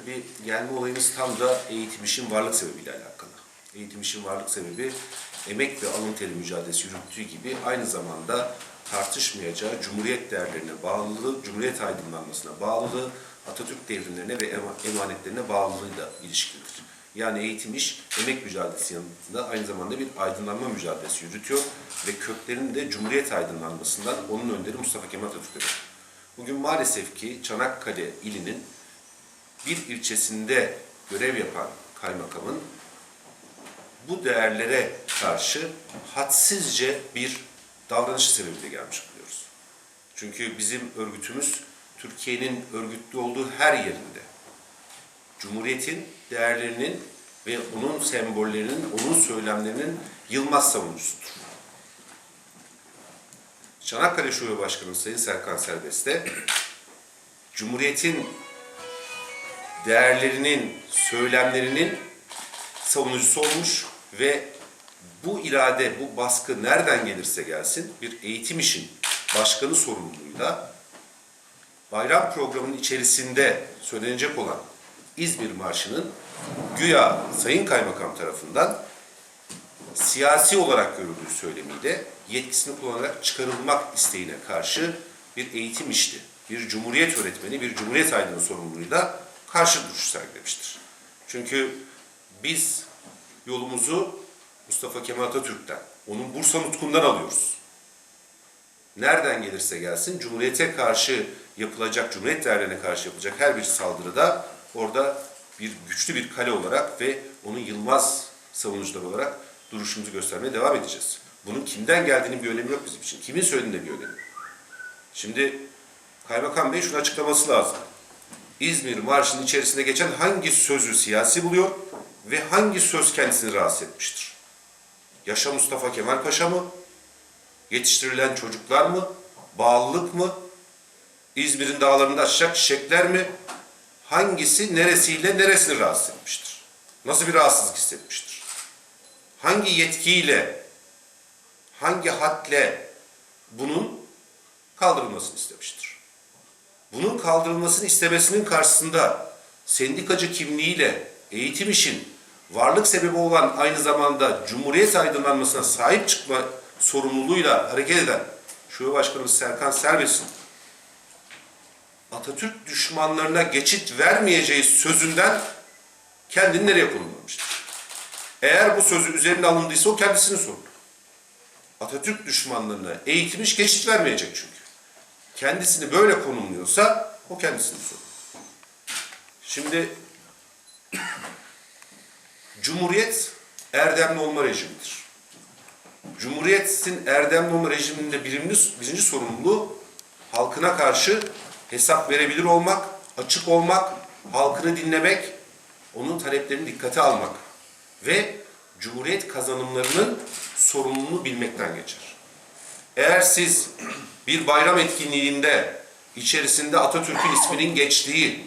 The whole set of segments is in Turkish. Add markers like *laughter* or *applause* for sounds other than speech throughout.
Tabii gelme olayımız tam da eğitim işin varlık sebebiyle alakalı. Eğitim işin varlık sebebi emek ve alın teri mücadelesi yürüttüğü gibi aynı zamanda tartışmayacağı Cumhuriyet değerlerine bağlılığı, Cumhuriyet aydınlanmasına bağlılığı, Atatürk devrimlerine ve ema- emanetlerine bağlılığıyla ilişkilidir. Yani eğitim iş emek mücadelesi yanında aynı zamanda bir aydınlanma mücadelesi yürütüyor ve köklerini de Cumhuriyet aydınlanmasından onun önderi Mustafa Kemal Atatürk'e. Bugün maalesef ki Çanakkale ilinin bir ilçesinde görev yapan kaymakamın bu değerlere karşı hadsizce bir davranış sebebiyle gelmiş buluyoruz. Çünkü bizim örgütümüz Türkiye'nin örgütlü olduğu her yerinde Cumhuriyet'in değerlerinin ve onun sembollerinin, onun söylemlerinin yılmaz savunucusudur. Çanakkale Şube Başkanı Sayın Serkan Serbest de Cumhuriyet'in değerlerinin, söylemlerinin savunucusu olmuş ve bu irade, bu baskı nereden gelirse gelsin bir eğitim işin başkanı sorumluluğuyla bayram programının içerisinde söylenecek olan İzmir Marşı'nın güya Sayın Kaymakam tarafından siyasi olarak görüldüğü söylemiyle yetkisini kullanarak çıkarılmak isteğine karşı bir eğitim işti. Bir cumhuriyet öğretmeni, bir cumhuriyet aydını sorumluluğuyla karşı duruş sergilemiştir. Çünkü biz yolumuzu Mustafa Kemal Atatürk'ten, onun Bursa nutkundan alıyoruz. Nereden gelirse gelsin Cumhuriyete karşı yapılacak, Cumhuriyet değerlerine karşı yapılacak her bir saldırıda orada bir güçlü bir kale olarak ve onun yılmaz savunucuları olarak duruşumuzu göstermeye devam edeceğiz. Bunun kimden geldiğinin bir önemi yok bizim için. Kimin söylediğinde bir önemi. Şimdi Kaymakam Bey şunu açıklaması lazım. İzmir Marşı'nın içerisinde geçen hangi sözü siyasi buluyor ve hangi söz kendisini rahatsız etmiştir? Yaşa Mustafa Kemal Paşa mı? Yetiştirilen çocuklar mı? Bağlılık mı? İzmir'in dağlarında açacak çiçekler mi? Hangisi neresiyle neresini rahatsız etmiştir? Nasıl bir rahatsızlık hissetmiştir? Hangi yetkiyle, hangi hadle bunun kaldırılmasını istemiştir? Bunun kaldırılmasını istemesinin karşısında sendikacı kimliğiyle eğitim işin varlık sebebi olan aynı zamanda Cumhuriyet aydınlanmasına sahip çıkma sorumluluğuyla hareket eden Şube Başkanımız Serkan Serbest'in Atatürk düşmanlarına geçit vermeyeceği sözünden kendini nereye konumlamıştır? Eğer bu sözü üzerine alındıysa o kendisinin sorunu. Atatürk düşmanlarına eğitim iş geçit vermeyecek çünkü. Kendisini böyle konumluyorsa o kendisinin sorunu. Şimdi *clears throat* Cumhuriyet erdemli olma rejimidir. Cumhuriyetin erdemli olma rejiminde birinci, birinci sorumluluğu halkına karşı hesap verebilir olmak, açık olmak, halkını dinlemek, onun taleplerini dikkate almak ve Cumhuriyet kazanımlarının sorumluluğunu bilmekten geçer. Eğer siz bir bayram etkinliğinde içerisinde Atatürk'ün isminin geçtiği,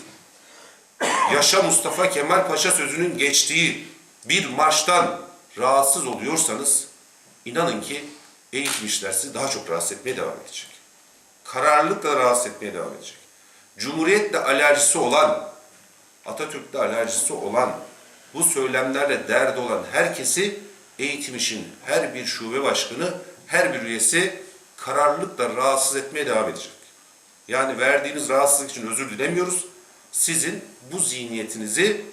Yaşa Mustafa Kemal Paşa sözünün geçtiği bir marştan rahatsız oluyorsanız inanın ki eğitim işler sizi daha çok rahatsız etmeye devam edecek. Kararlılıkla rahatsız etmeye devam edecek. Cumhuriyetle alerjisi olan, Atatürk'le alerjisi olan, bu söylemlerle derdi olan herkesi eğitim işin her bir şube başkanı, her bir üyesi kararlılıkla rahatsız etmeye devam edecek. Yani verdiğiniz rahatsızlık için özür dilemiyoruz. Sizin bu zihniyetinizi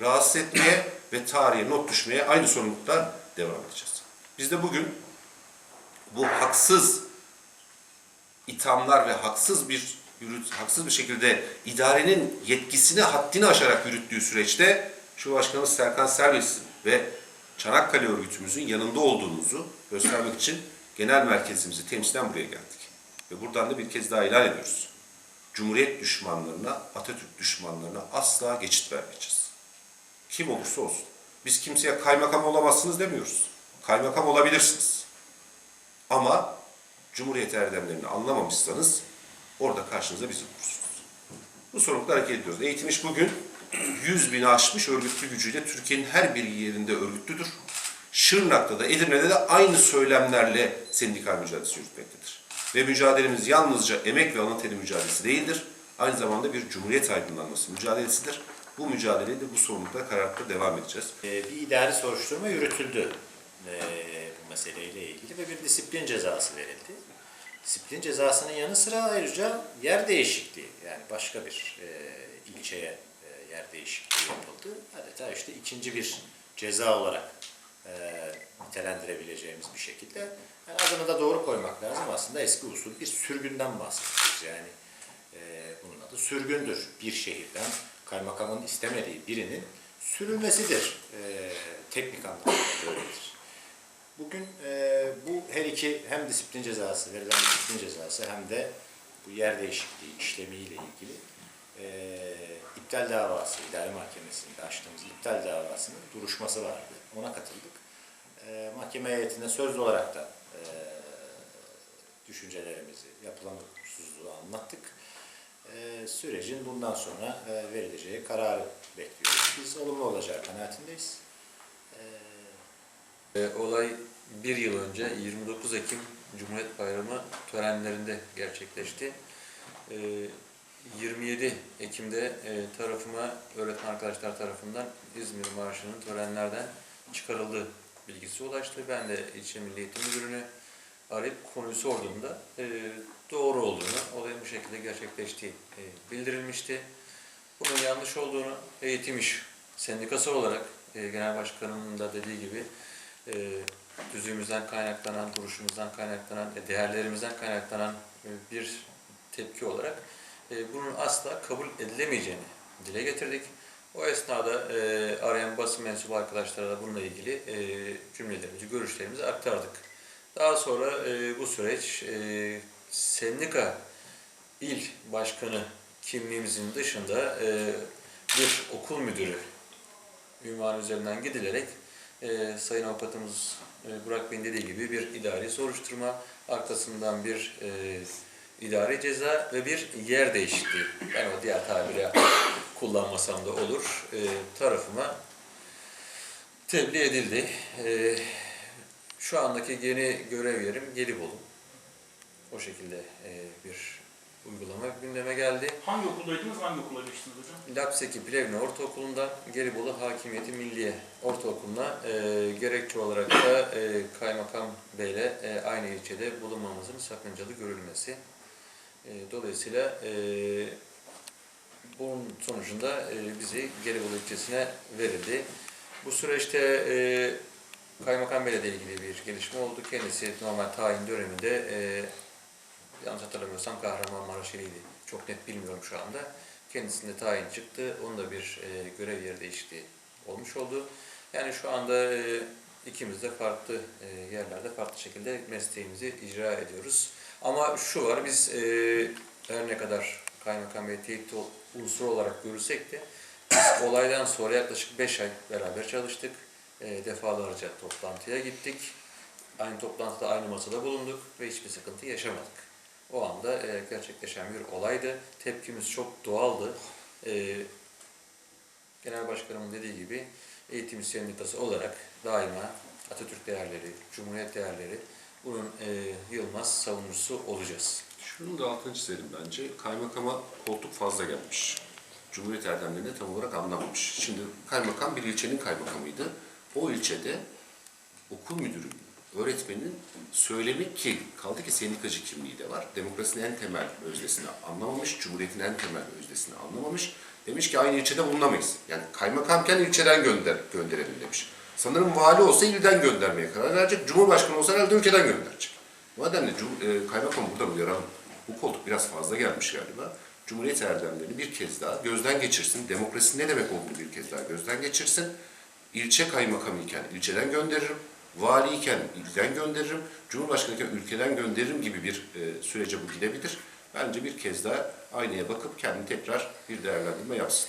rahatsız etmeye ve tarihe not düşmeye aynı sorumlulukla devam edeceğiz. Biz de bugün bu haksız ithamlar ve haksız bir yürüt, haksız bir şekilde idarenin yetkisini haddini aşarak yürüttüğü süreçte şu başkanımız Serkan Serbest'in ve Çanakkale örgütümüzün yanında olduğumuzu göstermek için genel merkezimizi temsilen buraya geldik. Ve buradan da bir kez daha ilan ediyoruz. Cumhuriyet düşmanlarına, Atatürk düşmanlarına asla geçit vermeyeceğiz. Kim olursa olsun. Biz kimseye kaymakam olamazsınız demiyoruz. Kaymakam olabilirsiniz. Ama Cumhuriyet erdemlerini anlamamışsanız orada karşınıza bizi bulursunuz. Bu sorumlulukla hareket ediyoruz. Eğitim iş bugün 100 bini aşmış örgütlü gücüyle Türkiye'nin her bir yerinde örgütlüdür. Şırnak'ta da Edirne'de de aynı söylemlerle sendikal mücadelesi yürütmektedir. Ve mücadelemiz yalnızca emek ve alın teri mücadelesi değildir. Aynı zamanda bir cumhuriyet aydınlanması mücadelesidir. bu mücadelede bu sorumlulukla kararlılıkla devam edeceğiz. Ee, bir idari soruşturma yürütüldü ee, bu meseleyle ilgili ve bir disiplin cezası verildi. Disiplin cezasının yanı sıra ayrıca yer değişikliği yani başka bir e, ilçeye yer değişikliği yapıldı. Adeta işte ikinci bir ceza olarak e, nitelendirebileceğimiz bir şekilde. Yani adını da doğru koymak lazım. Aslında eski usul bir sürgünden bahsediyoruz. Yani e, bunun adı sürgündür. Bir şehirden kaymakamın istemediği birinin sürülmesidir. E, teknik anlamda böyledir. Bugün e, bu her iki hem disiplin cezası, verilen disiplin cezası hem de bu yer değişikliği işlemiyle ilgili e, iptal davası, idare mahkemesinde açtığımız iptal davasının duruşması vardı. Ona katıldık. E, mahkeme heyetine sözlü olarak da e, düşüncelerimizi, yapılan hukuksuzluğu anlattık. E, sürecin bundan sonra e, verileceği kararı bekliyoruz. Biz olumlu olacağı kanaatindeyiz. E, E, Olay bir yıl önce 29 Ekim Cumhuriyet Bayramı törenlerinde gerçekleşti. E, 27 Ekim'de e, tarafıma öğretmen arkadaşlar tarafından İzmir Marşı'nın törenlerden çıkarıldığı bilgisi ulaştı. Ben de ilçe Milli Eğitim Müdürü'nü arayıp konuyu sorduğumda e, doğru olduğunu, olayın bu şekilde gerçekleştiği e, bildirilmişti. Bunun yanlış olduğunu eğitim iş sendikası olarak e, genel başkanımın da dediği gibi e, düzüğümüzden kaynaklanan, duruşumuzdan kaynaklanan, e, değerlerimizden kaynaklanan e, bir tepki olarak e, bunun asla kabul edilemeyeceğini dile getirdik. O esnada e, arayan basın mensubu arkadaşlara da bununla ilgili e, cümlelerimizi, görüşlerimizi aktardık. Daha sonra e, bu süreç e, sendika il başkanı kimliğimizin dışında e, bir okul müdürü ünvanı üzerinden gidilerek e, Sayın Avukatımız e, Burak Bey'in dediği gibi bir idari soruşturma, arkasından bir e, idari ceza ve bir yer değişikliği. Ben o diğer tabiri kullanmasam da olur. E, tarafıma tebliğ edildi. E, şu andaki yeni görev yerim Gelibolu. O şekilde e, bir uygulama gündeme geldi. Hangi okuldaydınız, hangi okula geçtiniz hocam? Lapseki Plevne Ortaokulu'nda Gelibolu Hakimiyeti Milliye Ortaokulu'na e, gerekçe olarak da e, Kaymakam Bey'le e, aynı ilçede bulunmamızın sakıncalı görülmesi. E, dolayısıyla e, bunun sonucunda e, bizi Gelibolu ilçesine verildi. Bu süreçte e, Kaymakam Bey'le de ilgili bir gelişme oldu. Kendisi normal tayin döneminde e, yanlış hatırlamıyorsam Kahramanmaraş iliydi. Çok net bilmiyorum şu anda. Kendisinde tayin çıktı. Onun da bir e, görev yeri değişikliği olmuş oldu. Yani şu anda e, ikimiz de farklı e, yerlerde farklı şekilde mesleğimizi icra ediyoruz. Ama şu var, biz e, her ne kadar kaymakam ve teyit unsuru olarak görülsek de biz *coughs* olaydan sonra yaklaşık 5 ay beraber çalıştık. E, defalarca toplantıya gittik. Aynı toplantıda aynı masada bulunduk ve hiçbir sıkıntı yaşamadık. O anda e, gerçekleşen bir olaydı. Tepkimiz çok doğaldı. E, Genel Başkanımın dediği gibi eğitim sendikası olarak daima Atatürk değerleri, Cumhuriyet değerleri bunun e, yılmaz savunucusu olacağız. Şunun da altını çizelim bence. Kaymakama koltuk fazla gelmiş. Cumhuriyet erdemlerini tam olarak anlamamış. Şimdi kaymakam bir ilçenin kaymakamıydı. O ilçede okul müdürü, öğretmenin söylemi ki kaldı ki sendikacı kimliği de var. Demokrasinin en temel öznesini anlamamış, Cumhuriyet'in en temel öznesini anlamamış. Demiş ki aynı ilçede bulunamayız. Yani kaymakamken ilçeden gönder, gönderelim demiş. Sanırım vali olsa ilden göndermeye karar verecek. Cumhurbaşkanı olsa herhalde ülkeden gönderecek. Nedenle cum- e, kaymakam burada uyaralım. Bu koltuk biraz fazla gelmiş galiba. Cumhuriyet erdemlerini bir kez daha gözden geçirsin. Demokrasi ne demek olduğunu bir kez daha gözden geçirsin. İlçe kaymakamı iken ilçeden gönderirim. Valiyken ilden gönderirim. Cumhurbaşkanı iken ülkeden gönderirim gibi bir e, sürece bu gidebilir. Bence bir kez daha aynaya bakıp kendini tekrar bir değerlendirme yapsın.